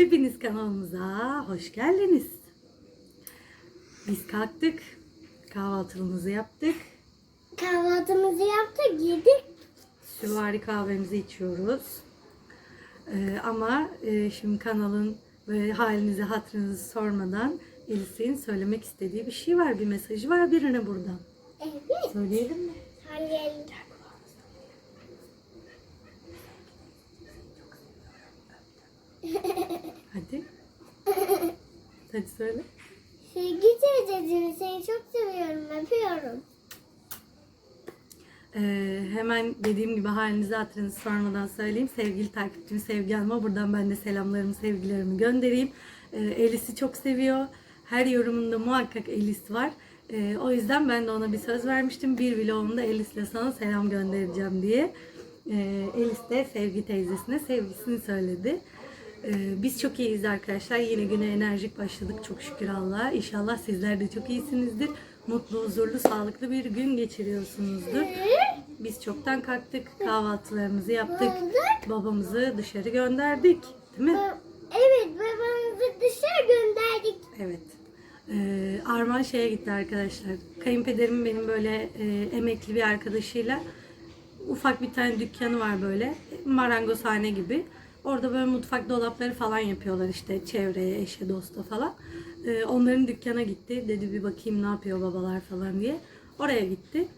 Hepiniz kanalımıza hoş geldiniz. Biz kalktık. Kahvaltımızı yaptık. Kahvaltımızı yaptık, yedik. Süvari kahvemizi içiyoruz. Ee, ama e, şimdi kanalın ve halinizi hatırınızı sormadan Elis'in söylemek istediği bir şey var. Bir mesajı var birine buradan. Evet. Söyleyelim mi? Söyleyelim. Hadi. Hadi söyle. Sevgi teyzeciğim seni çok seviyorum, öpüyorum. Ee, hemen dediğim gibi halinizi hatırınızı sormadan söyleyeyim. Sevgili takipçim Sevgi Hanım'a buradan ben de selamlarımı, sevgilerimi göndereyim. Ee, Elis'i çok seviyor. Her yorumunda muhakkak Elis var. Ee, o yüzden ben de ona bir söz vermiştim. Bir vlogumda Elis'le sana selam göndereceğim diye. Ee, Elis de Sevgi teyzesine sevgisini söyledi. Ee, biz çok iyiyiz arkadaşlar. Yine güne enerjik başladık çok şükür Allah'a. İnşallah sizler de çok iyisinizdir. Mutlu, huzurlu, sağlıklı bir gün geçiriyorsunuzdur. Biz çoktan kalktık, kahvaltılarımızı yaptık. Babamızı dışarı gönderdik. Değil mi? Evet, babamızı dışarı gönderdik. Evet. Ee, Arman şeye gitti arkadaşlar. Kayınpederim benim böyle e, emekli bir arkadaşıyla ufak bir tane dükkanı var böyle. Marangozhane gibi. Orada böyle mutfak dolapları falan yapıyorlar işte çevreye, eşe, dosta falan. Ee, onların dükkana gitti. Dedi bir bakayım ne yapıyor babalar falan diye. Oraya gitti.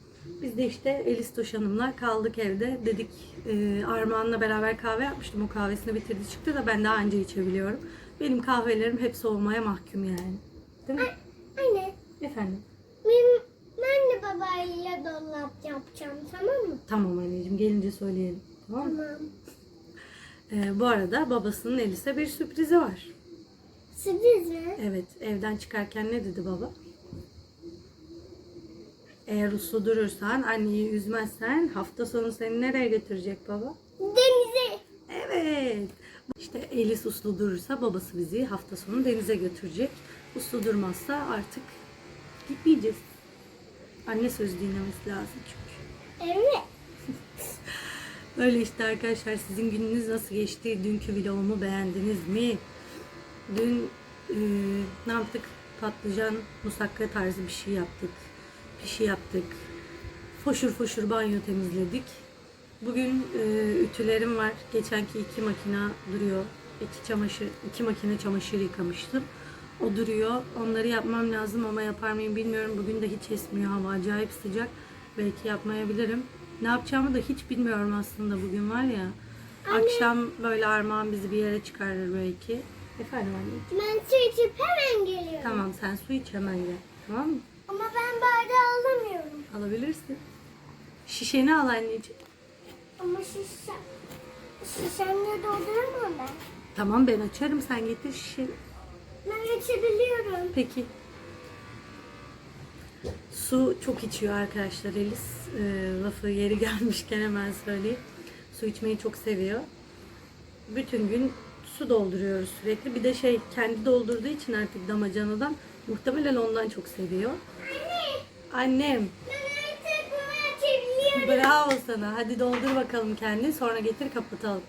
Biz de işte Elis Toş Hanım'la kaldık evde. Dedik e, Armağan'la beraber kahve yapmıştım. O kahvesini bitirdi çıktı da ben daha önce içebiliyorum. Benim kahvelerim hep soğumaya mahkum yani. Değil mi? Anne, Efendim? benim, ben de babayla dolap yapacağım, tamam mı? Tamam anneciğim gelince söyleyelim. Tamam mı? Tamam. Ee, bu arada babasının Elis'e bir sürprizi var. Sürpriz mi? Evet evden çıkarken ne dedi baba? Eğer uslu durursan, anneyi üzmezsen hafta sonu seni nereye götürecek baba? Denize. Evet. İşte Elis uslu durursa babası bizi hafta sonu denize götürecek. Uslu durmazsa artık gitmeyeceğiz. Anne söz dinlemesi lazım çünkü. Evet. Öyle işte arkadaşlar sizin gününüz nasıl geçti? Dünkü vlogumu beğendiniz mi? Dün e, ne yaptık? Patlıcan musakka tarzı bir şey yaptık. Pişi yaptık. Foşur foşur banyo temizledik. Bugün e, ütülerim var. Geçenki iki makina duruyor. İki çamaşır, iki makine çamaşır yıkamıştım. O duruyor. Onları yapmam lazım ama yapar mıyım bilmiyorum. Bugün de hiç esmiyor hava. Acayip sıcak. Belki yapmayabilirim. Ne yapacağımı da hiç bilmiyorum aslında bugün var ya. Akşam böyle armağan bizi bir yere çıkarır belki. Efendim anne. Ben su içip hemen geliyorum. Tamam sen su iç hemen gel. Tamam mı? Ama ben bardağı alamıyorum. Alabilirsin. Şişeni al anneciğim. Ama şişe, şişemle dolduramam ben. Tamam ben açarım sen getir şişeni. Ben açabiliyorum. Peki. Su çok içiyor arkadaşlar Elis. Ee, lafı yeri gelmişken hemen söyleyeyim. Su içmeyi çok seviyor. Bütün gün su dolduruyoruz sürekli. Bir de şey kendi doldurduğu için artık damacanadan muhtemelen ondan çok seviyor. Annem bunu açabiliyorum. bravo sana. Hadi doldur bakalım kendini sonra getir kapatalım.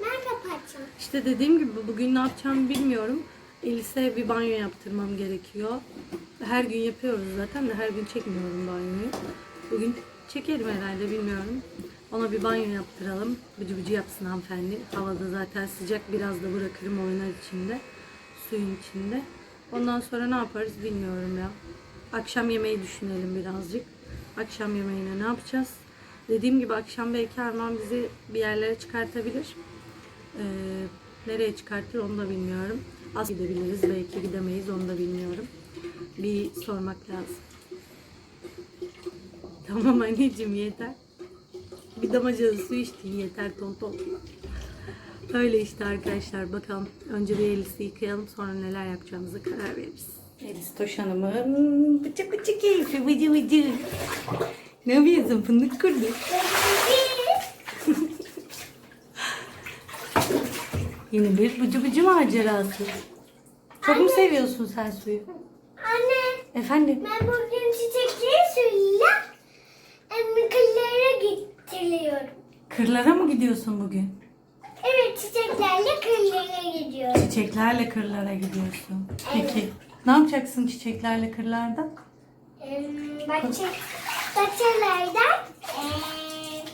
Ben kapatacağım. İşte dediğim gibi bugün ne yapacağımı bilmiyorum. Elis'e bir banyo yaptırmam gerekiyor. Her gün yapıyoruz zaten de her gün çekmiyorum banyoyu. Bugün çekerim herhalde bilmiyorum. Ona bir banyo yaptıralım. Bıcı bıcı yapsın hanımefendi. Havada zaten sıcak biraz da bırakırım oynar içinde. Suyun içinde. Ondan sonra ne yaparız bilmiyorum ya. Akşam yemeği düşünelim birazcık. Akşam yemeğine ne yapacağız? Dediğim gibi akşam belki Arman bizi bir yerlere çıkartabilir. Ee, nereye çıkartır onu da bilmiyorum. Az gidebiliriz belki gidemeyiz onu da bilmiyorum. Bir sormak lazım. Tamam anneciğim yeter. Bir damacana su içtin yeter tonton. Öyle işte arkadaşlar bakalım. Önce bir Elis'i yıkayalım sonra neler yapacağımıza karar veririz. Elis Toş Hanım'ın bıçı bıçı keyfi bıcı bıcı. Ne yapıyorsun fındık kurdu? Yine bir bıcı bıcı macerası. Çok mu seviyorsun sen suyu? Anne, Efendim? ben bugün çiçekleri suyuyla emmiklere getiriyorum. Kırlara mı gidiyorsun bugün? Evet çiçeklerle kırlara gidiyoruz. Çiçeklerle kırlara gidiyorsun. Peki ne yapacaksın çiçeklerle kırlarda? Ee, bahçe, bahçelerden ee,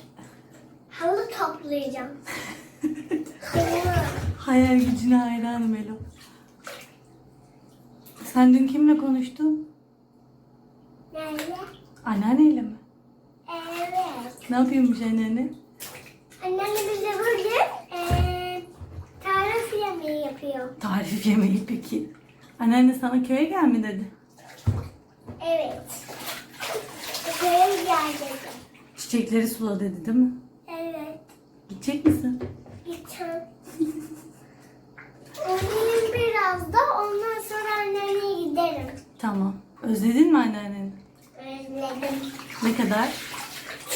halı toplayacağım. Hayal gücüne hayranım Elo. Sen dün kimle konuştun? Nerede? Anneanneyle mi? Evet. Ne yapıyormuş anneanne? Annem de bize bugün ee, tarif yemeği yapıyor. Tarif yemeği peki. Anneanne sana köye gel mi dedi? Evet. Köye geldim. Çiçekleri sula dedi değil mi? Evet. Gidecek misin? Oynayayım biraz da ondan sonra anneme giderim. Tamam. Özledin mi anneanneni? Özledim. Ne kadar?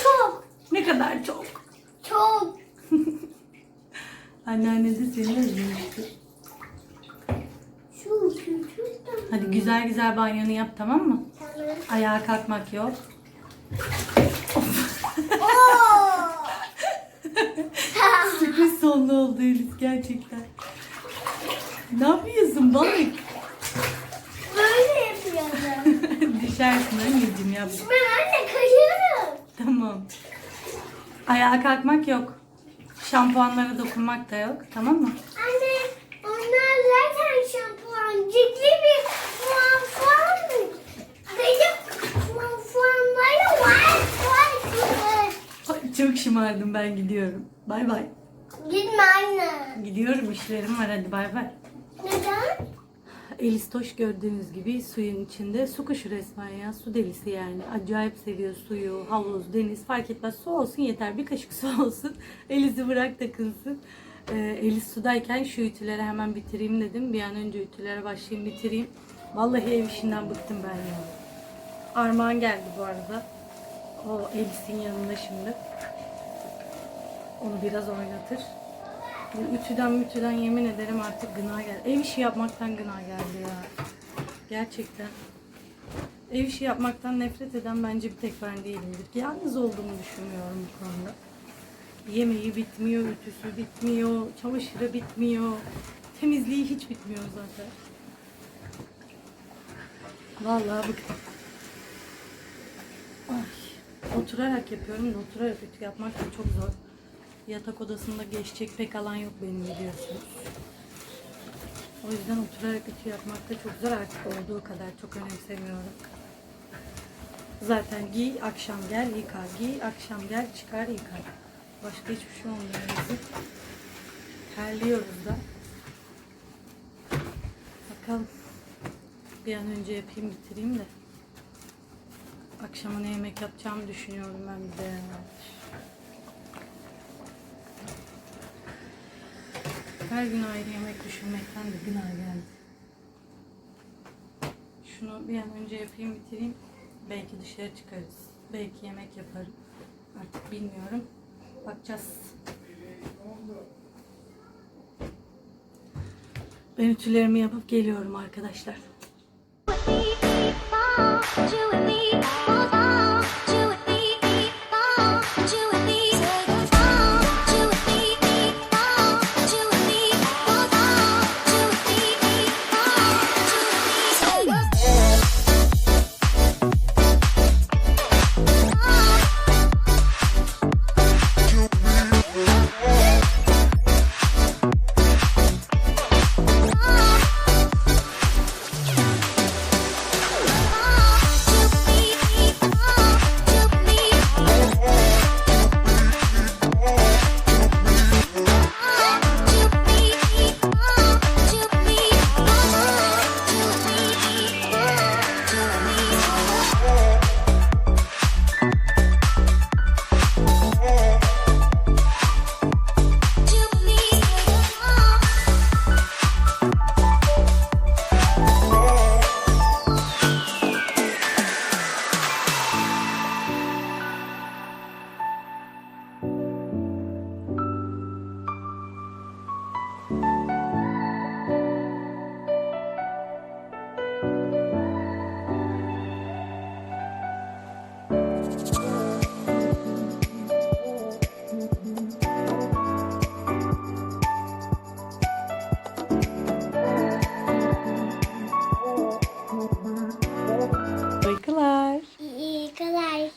Çok. Ne kadar çok. Çok. Anneanne de seni özlemişti. Şu küçük de. Hadi güzel güzel banyonu yap tamam mı? Tamam. Ayağa kalkmak yok. Oo! Sonlu oldu Elif gerçekten. Ne yapıyorsun balık? Böyle yapıyordum. Düşersin anneciğim yap. Ben anne kayıyorum. Tamam. Ayağa kalkmak yok. Şampuanlara dokunmak da yok. Tamam mı? Anne onlar zaten şampuan. Ciddi bir şampuan. Benim şampuanları var. Var. var. Ay, Çok şımardım ben gidiyorum. Bay bay. Gitme anne. Gidiyorum işlerim var hadi bay bay. Neden? Elistoş gördüğünüz gibi suyun içinde su kuşu resmen ya. Su delisi yani. Acayip seviyor suyu, havuz, deniz fark etmez. Su olsun yeter. Bir kaşık su olsun. Elis'i bırak takılsın. Ee, Elis sudayken şu ütüleri hemen bitireyim dedim. Bir an önce ütülere başlayayım bitireyim. Vallahi ev işinden bıktım ben ya. Armağan geldi bu arada. O Elis'in yanında şimdi. Onu biraz oynatır. Bu ütüden mütüden yemin ederim artık gına geldi. Ev işi yapmaktan gına geldi ya. Gerçekten. Ev işi yapmaktan nefret eden bence bir tek ben değilimdir. Yalnız olduğumu düşünmüyorum bu konuda. Yemeği bitmiyor, ütüsü bitmiyor, çamaşırı bitmiyor. Temizliği hiç bitmiyor zaten. Vallahi bıktım. Ay, oturarak yapıyorum da oturarak ütü yapmak da çok zor. Yatak odasında geçecek pek alan yok benim biliyorsunuz. O yüzden oturarak ütü yapmak da çok zor artık olduğu kadar çok önemsemiyorum. Zaten giy akşam gel yıka, giy akşam gel çıkar yıka. Başka hiçbir şey olmuyor bizim. Terliyoruz da. Bakalım. Bir an önce yapayım bitireyim de. Akşama ne yemek yapacağımı düşünüyorum ben bir de. Her gün ayrı yemek düşünmekten de günah geldi. Şunu bir an önce yapayım bitireyim. Belki dışarı çıkarız. Belki yemek yaparım. Artık bilmiyorum. Bakacağız. Ben ütülerimi yapıp geliyorum arkadaşlar.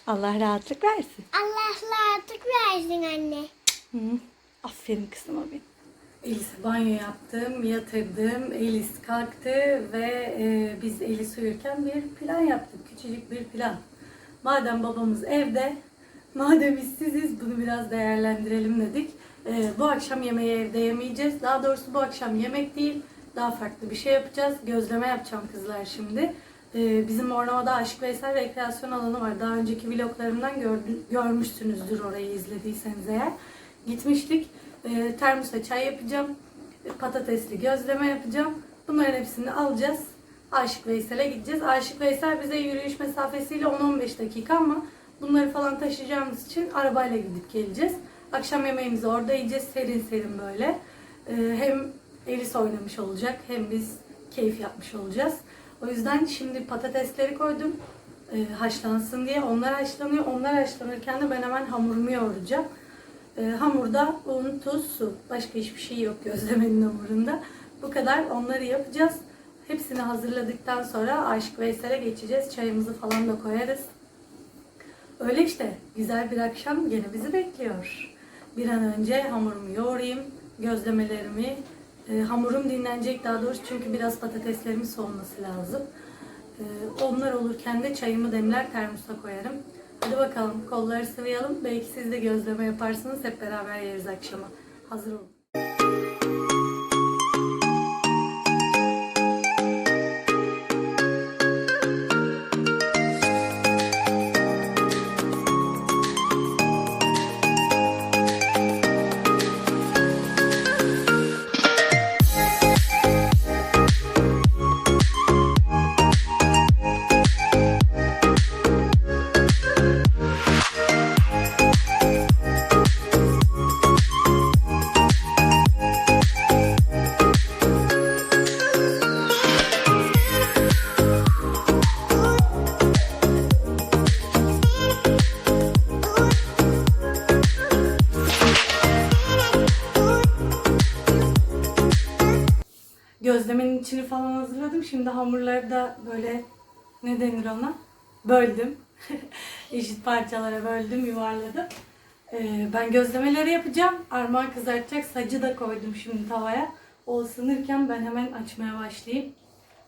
Allah rahatlık versin. Allah rahatlık versin anne. Hı. Aferin kızıma benim. Elis'e banyo yaptım, yatırdım. Elis kalktı ve e, biz Elis uyurken bir plan yaptık. Küçücük bir plan. Madem babamız evde, madem işsiziz bunu biraz değerlendirelim dedik. E, bu akşam yemeği evde yemeyeceğiz. Daha doğrusu bu akşam yemek değil, daha farklı bir şey yapacağız. Gözleme yapacağım kızlar şimdi. E, bizim Ornova'da Aşık Veysel rekreasyon alanı var. Daha önceki vloglarımdan gördü- görmüşsünüzdür orayı izlediyseniz eğer. Gitmiştik. E, termosa çay yapacağım. Patatesli gözleme yapacağım. Bunların hepsini alacağız. Aşık Veysel'e gideceğiz. Aşık Veysel bize yürüyüş mesafesiyle 10-15 dakika ama bunları falan taşıyacağımız için arabayla gidip geleceğiz. Akşam yemeğimizi orada yiyeceğiz. Serin serin böyle. E, hem Elis oynamış olacak hem biz keyif yapmış olacağız. O yüzden şimdi patatesleri koydum e, haşlansın diye. Onlar haşlanıyor. Onlar haşlanırken de ben hemen hamurumu yoğuracağım. E, hamurda un, tuz, su. Başka hiçbir şey yok gözlemenin hamurunda. Bu kadar. Onları yapacağız. Hepsini hazırladıktan sonra Aşık Veysel'e geçeceğiz. Çayımızı falan da koyarız. Öyle işte. Güzel bir akşam gene bizi bekliyor. Bir an önce hamurumu yoğurayım. Gözlemelerimi. E, hamurum dinlenecek daha doğrusu çünkü biraz patateslerimin soğuması lazım. E, onlar olurken de çayımı demler termosa koyarım. Hadi bakalım kolları sıvayalım. Belki siz de gözleme yaparsınız. Hep beraber yeriz akşama. Hazır olun. İçini falan hazırladım. Şimdi hamurları da böyle ne denir ona? Böldüm. Eşit parçalara böldüm, yuvarladım. Ee, ben gözlemeleri yapacağım. Armağan kızartacak. Sacı da koydum şimdi tavaya. O ısınırken ben hemen açmaya başlayayım.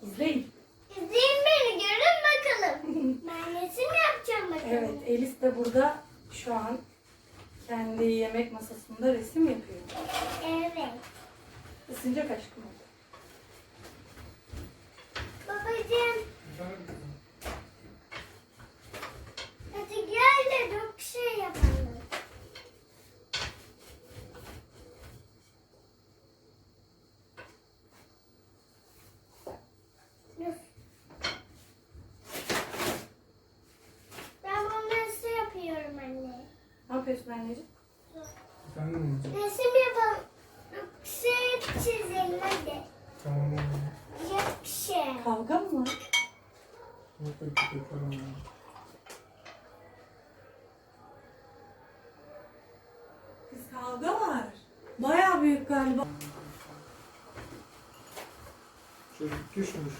İzleyin. İzleyin beni görün bakalım. ben resim yapacağım bakalım. Evet, Elis de burada şu an kendi yemek masasında resim yapıyor. Evet. Isınacak aşkım. Babacığım. Hadi gel de çok şey yapalım. Ben bunu nasıl yapıyorum anne? Ne yapıyorsun anneciğim? Efendim hocam. Resim yapalım. Şey çizelim hadi. Tamam hocam. Yok bir şey. Kavga mı var? Yok yok yaparım hocam. Kız kavga var. Bayağı büyük galiba. Çocuk düşmüş.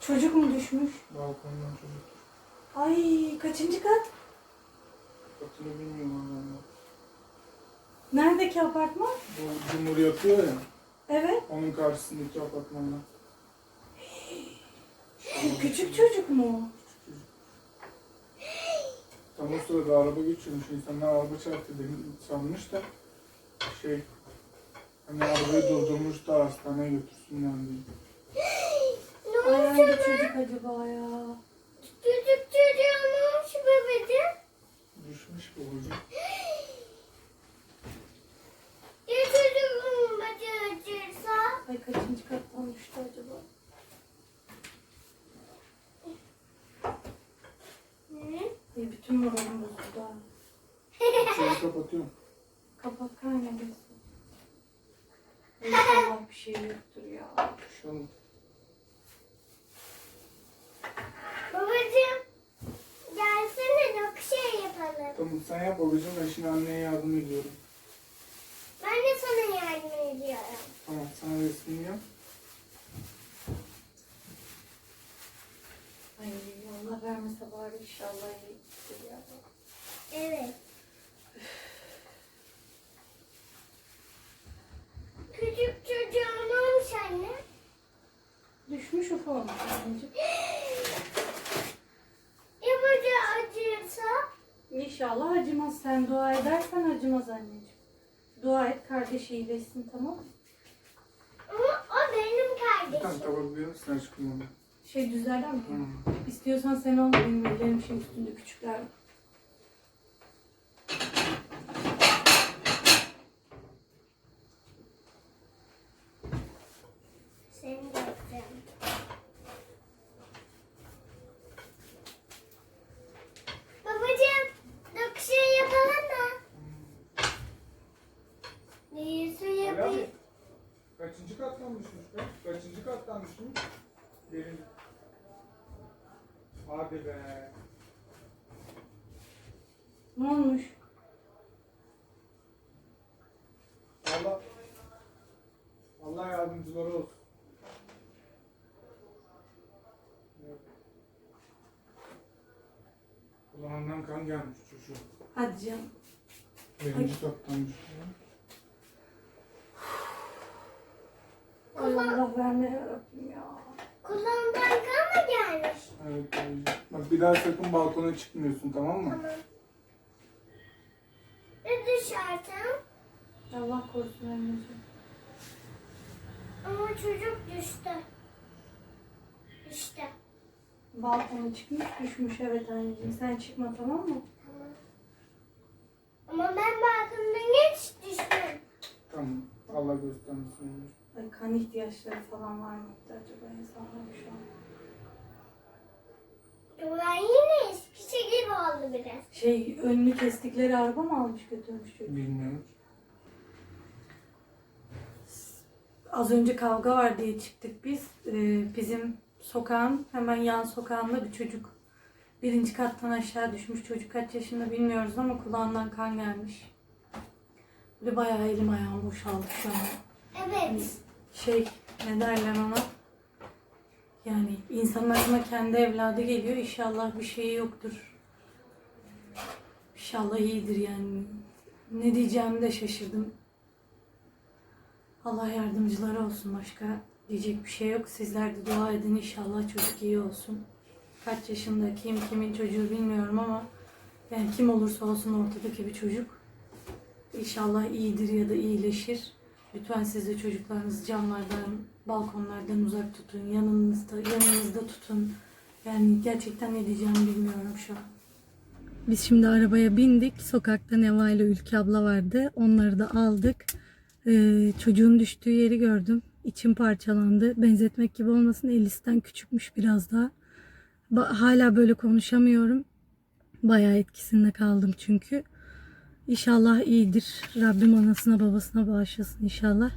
Çocuk mu düşmüş? Balkondan çocuk. Ay kaçıncı kat? Katını bilmiyorum hala. Neredeki apartman? Bu cumhur yapıyor ya. Evet. Onun karşısındaki apartmanda. Küçük çocuk mu? Tam o sırada araba geçiyormuş. İnsanlar araba çarptı dedim sanmış da şey hani arabayı durdurmuş da hastaneye götürsünler diye. Ay hangi çocuk acaba ya? Çocuk çocuğa ne olmuş babacığım? Düşmüş bu hocam. Ya çocuğumun bacağı acırsa? Ay kaçıncı kattan düştü acaba? Hı? Ay bütün moralim bozuldu. Şeyi kapatıyorum. Kapat kaynamasın. İnşallah bir şey yoktur ya. Şu an Tamam sen yap babacığım ben şimdi anneye yardım ediyorum. Ben de sana yardım ediyorum. Tamam sana resmini yap. Ay Allah vermese bari inşallah iyi yapalım. Evet. Küçük çocuğa ne olmuş anne? Düşmüş ufak olmuş şey anneciğim. ya? İnşallah acımaz. Sen dua edersen acımaz anneciğim. Dua et kardeş iyileşsin tamam mı? Ama o benim Bir kardeşim. tabak misin aşkım onu? Şey düzlerden mi? Hı. İstiyorsan sen al benim ellerim şimdi üstünde küçükler. var. Seni de yapacağım. Babacığım, dokuşu yapalım mı? Neyse Ali abi, yapayım. Kaçıncı kattan düşmüş be? Kaçıncı kattan düşmüş? Gelin. Hadi be. Ne olmuş? Allah Allah yardımcıları olsun. Evet. Kulağından kan gelmiş çocuğun. Hadi canım. Birinci. Ay Allah verme yarabbim ya. Kulağımdan kan mı gelmiş? Evet, evet. Bak bir daha sakın balkona çıkmıyorsun tamam mı? Tamam. Ne düşersem? Allah korusun anneciğim. Ama çocuk düştü. İşte. Balkona çıkmış düşmüş evet anneciğim. Sen çıkma tamam mı? Tamam. Ama ben balkondan geç düştüm. Tamam. Allah göstermesin. Ay, kan ihtiyaçları falan var mıydı acaba insanların şu an? Ben yine eskisi gibi oldu biraz. Şey önünü kestikleri araba mı almış götürmüş çocuk? Bilmiyorum. Az önce kavga var diye çıktık biz. Ee, bizim sokağın hemen yan sokağında bir çocuk birinci kattan aşağı düşmüş. Çocuk kaç yaşında bilmiyoruz ama kulağından kan gelmiş. Ve bayağı elim ayağım boşaldı şu an. Evet. Şey ne derler ona? Yani insanın aklına kendi evladı geliyor. İnşallah bir şeyi yoktur. İnşallah iyidir yani. Ne diyeceğimi de şaşırdım. Allah yardımcıları olsun başka diyecek bir şey yok. Sizler de dua edin inşallah çocuk iyi olsun. Kaç yaşında kim kimin çocuğu bilmiyorum ama yani kim olursa olsun ortadaki bir çocuk İnşallah iyidir ya da iyileşir. Lütfen siz de çocuklarınızı camlardan, balkonlardan uzak tutun. Yanınızda, yanınızda tutun. Yani gerçekten ne diyeceğimi bilmiyorum şu an. Biz şimdi arabaya bindik. Sokakta Neva ile Ülke abla vardı. Onları da aldık. Ee, çocuğun düştüğü yeri gördüm. İçim parçalandı. Benzetmek gibi olmasın Elis'ten küçükmüş biraz daha. Ba- hala böyle konuşamıyorum. Bayağı etkisinde kaldım çünkü. İnşallah iyidir. Rabbim anasına babasına bağışlasın inşallah.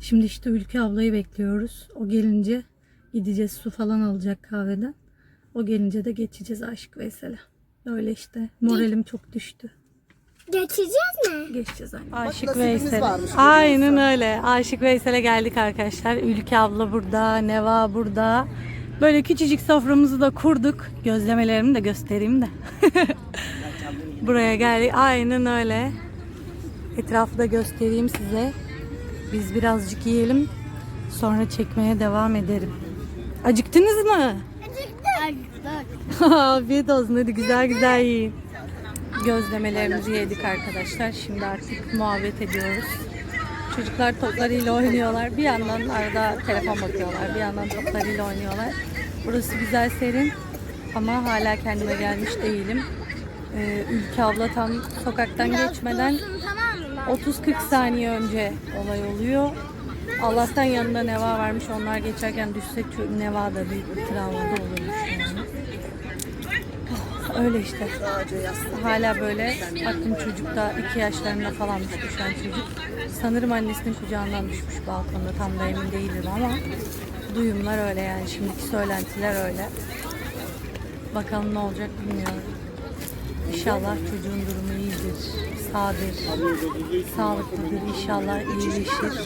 Şimdi işte Ülke ablayı bekliyoruz. O gelince gideceğiz su falan alacak kahveden. O gelince de geçeceğiz Aşık Veysel'e. Öyle işte. Moralim çok düştü. Geçeceğiz mi? Geçeceğiz anne. Aşık Veysel. varmış, Aynen öyle. Aşık Veysel'e geldik arkadaşlar. Ülke abla burada, Neva burada. Böyle küçücük soframızı da kurduk. Gözlemelerimi de göstereyim de. Buraya geldik. Aynen öyle. Etrafı da göstereyim size. Biz birazcık yiyelim. Sonra çekmeye devam ederim. Acıktınız mı? Afiyet olsun. Hadi güzel güzel yiyin. Gözlemelerimizi yedik arkadaşlar. Şimdi artık muhabbet ediyoruz. Çocuklar toplarıyla oynuyorlar. Bir yandan arada telefon bakıyorlar. Bir yandan toplarıyla oynuyorlar. Burası güzel serin. Ama hala kendime gelmiş değilim. Ee, Ülke abla tam sokaktan geçmeden 30-40 saniye önce olay oluyor. Allah'tan yanında Neva varmış. Onlar geçerken düşse Neva da büyük bir travmada olurmuş. Öyle işte. Hala böyle aklım çocukta iki yaşlarında falanmış düşen çocuk. Sanırım annesinin kucağından düşmüş balkonda tam da emin değilim ama duyumlar öyle yani şimdiki söylentiler öyle. Bakalım ne olacak bilmiyorum. İnşallah çocuğun durumu iyidir, sağdır, sağlıklıdır. İnşallah iyileşir.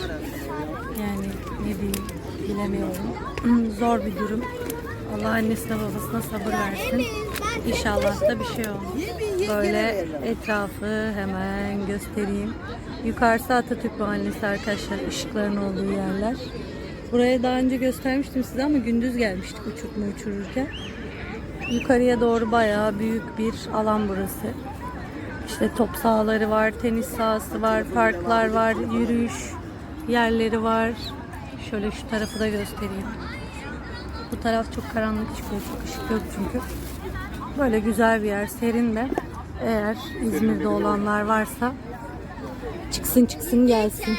Yani ne diyeyim bilemiyorum. Zor bir durum. Allah annesine babasına sabır versin. İnşallah da bir şey olmaz. Böyle etrafı hemen göstereyim. Yukarısı Atatürk Mahallesi arkadaşlar. ışıkların olduğu yerler. Buraya daha önce göstermiştim size ama gündüz gelmiştik uçurtma uçururken. Yukarıya doğru bayağı büyük bir alan burası. İşte top sahaları var, tenis sahası var, parklar var, yürüyüş yerleri var. Şöyle şu tarafı da göstereyim. Bu taraf çok karanlık çıkıyor, çok ışık yok çünkü. Böyle güzel bir yer, serin de. Eğer İzmir'de olanlar varsa çıksın çıksın gelsin.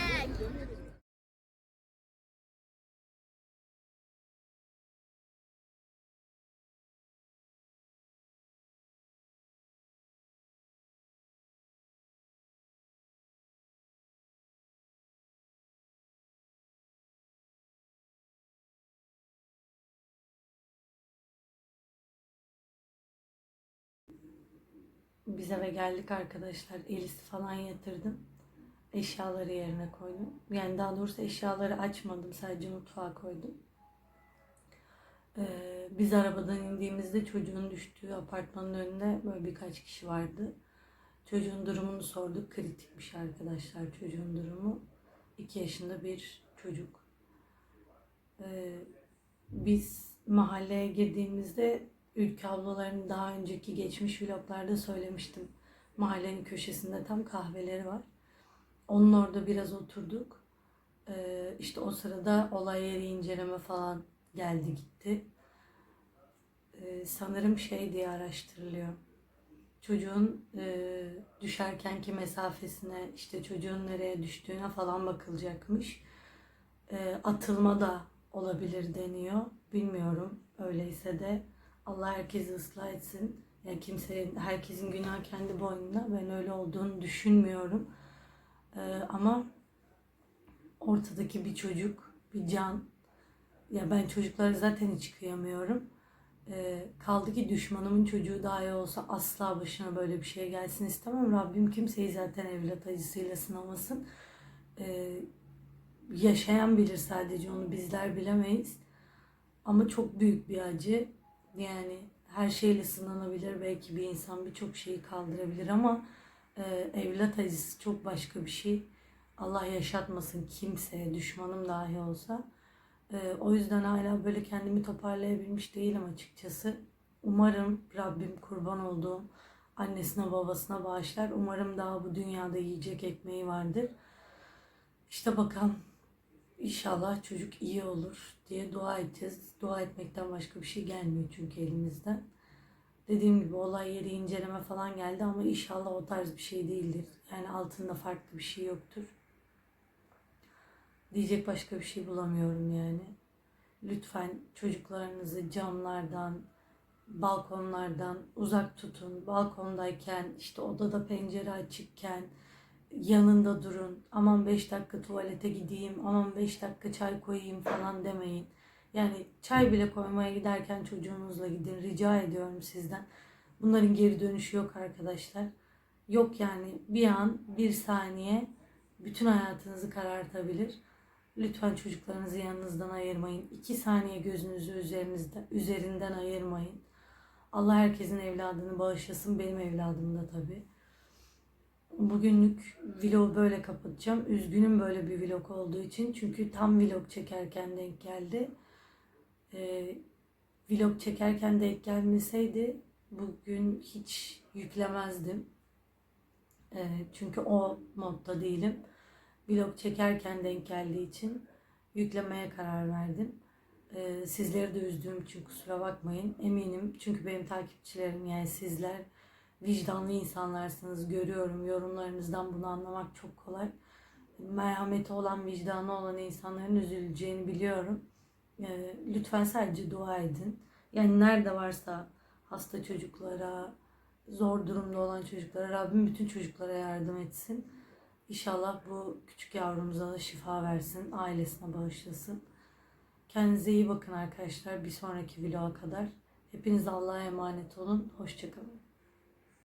Biz eve geldik arkadaşlar. Elis'i falan yatırdım. Eşyaları yerine koydum. Yani daha doğrusu eşyaları açmadım. Sadece mutfağa koydum. Ee, biz arabadan indiğimizde çocuğun düştüğü apartmanın önünde böyle birkaç kişi vardı. Çocuğun durumunu sorduk. Kritikmiş arkadaşlar çocuğun durumu. 2 yaşında bir çocuk. Ee, biz mahalleye girdiğimizde Ülke ablaların daha önceki geçmiş vloglarda söylemiştim. Mahallenin köşesinde tam kahveleri var. Onun orada biraz oturduk. Ee, işte o sırada olay yeri inceleme falan geldi gitti. Ee, sanırım şey diye araştırılıyor. Çocuğun e, düşerkenki mesafesine, işte çocuğun nereye düştüğüne falan bakılacakmış. Ee, atılma da olabilir deniyor. Bilmiyorum. Öyleyse de Allah herkesi ıslah etsin. Yani kimsenin, herkesin günah kendi boynunda. Ben öyle olduğunu düşünmüyorum. Ee, ama ortadaki bir çocuk, bir can. Ya ben çocuklara zaten hiç kıyamıyorum. Ee, kaldı ki düşmanımın çocuğu dahi olsa asla başına böyle bir şey gelsin istemem. Rabbim kimseyi zaten evlat acısıyla sınamasın. Ee, yaşayan bilir sadece onu bizler bilemeyiz. Ama çok büyük bir acı. Yani her şeyle sınanabilir belki bir insan birçok şeyi kaldırabilir ama e, evlat acısı çok başka bir şey. Allah yaşatmasın kimseye, düşmanım dahi olsa. E, o yüzden hala böyle kendimi toparlayabilmiş değilim açıkçası. Umarım Rabbim kurban olduğum annesine babasına bağışlar. Umarım daha bu dünyada yiyecek ekmeği vardır. İşte bakalım İnşallah çocuk iyi olur diye dua edeceğiz. Dua etmekten başka bir şey gelmiyor çünkü elimizden. Dediğim gibi olay yeri inceleme falan geldi ama inşallah o tarz bir şey değildir. Yani altında farklı bir şey yoktur. Diyecek başka bir şey bulamıyorum yani. Lütfen çocuklarınızı camlardan, balkonlardan uzak tutun. Balkondayken, işte odada pencere açıkken, yanında durun. Aman 5 dakika tuvalete gideyim, aman 5 dakika çay koyayım falan demeyin. Yani çay bile koymaya giderken çocuğunuzla gidin. Rica ediyorum sizden. Bunların geri dönüşü yok arkadaşlar. Yok yani bir an, bir saniye bütün hayatınızı karartabilir. Lütfen çocuklarınızı yanınızdan ayırmayın. İki saniye gözünüzü üzerinizde, üzerinden ayırmayın. Allah herkesin evladını bağışlasın. Benim evladım da tabii. Bugünlük vlogu böyle kapatacağım. Üzgünüm böyle bir vlog olduğu için. Çünkü tam vlog çekerken denk geldi. Ee, vlog çekerken denk gelmeseydi bugün hiç yüklemezdim. Ee, çünkü o modda değilim. Vlog çekerken denk geldiği için yüklemeye karar verdim. Ee, sizleri de üzdüğüm için kusura bakmayın. Eminim çünkü benim takipçilerim yani sizler vicdanlı insanlarsınız. Görüyorum yorumlarınızdan bunu anlamak çok kolay. Merhameti olan, vicdanı olan insanların üzüleceğini biliyorum. Ee, lütfen sadece dua edin. Yani nerede varsa hasta çocuklara, zor durumda olan çocuklara, Rabbim bütün çocuklara yardım etsin. İnşallah bu küçük yavrumuza da şifa versin, ailesine bağışlasın. Kendinize iyi bakın arkadaşlar. Bir sonraki vloga kadar. Hepiniz Allah'a emanet olun. Hoşçakalın.